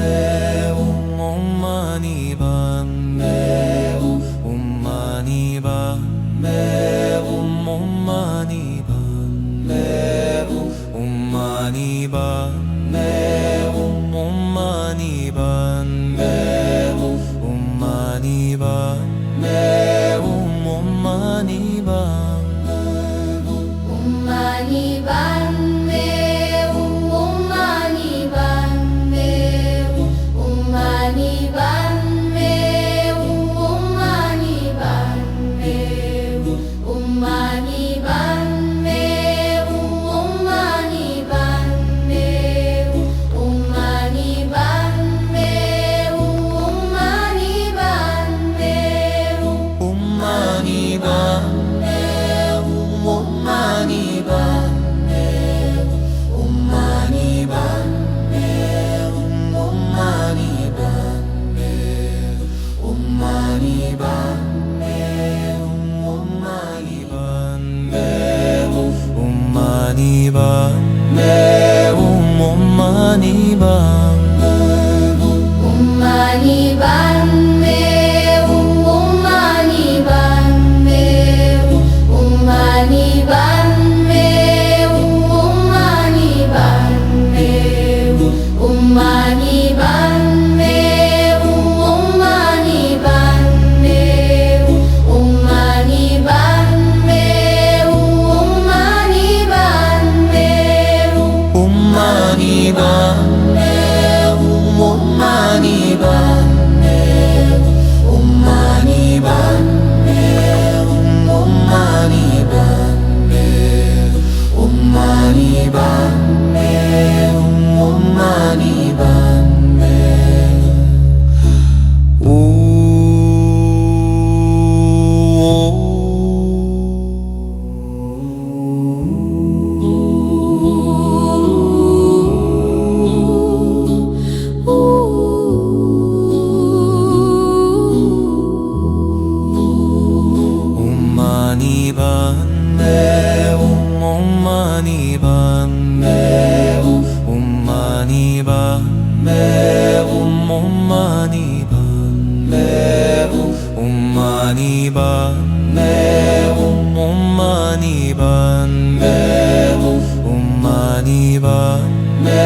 반매 옴마니 반매 옴마니 반매 옴마니 반매 옴마니 반매 옴마니 반매 옴마니 반매 옴마니 반매 옴마니 반 많이 봐내 온몸 많이 봐. gone. 몸만 입었네. 옷몸만 입었네. 옷몸만 입었네. 옷몸만 입었네. 옷몸만 입었네. 옷몸만 입었네. 옷몸만 입었네.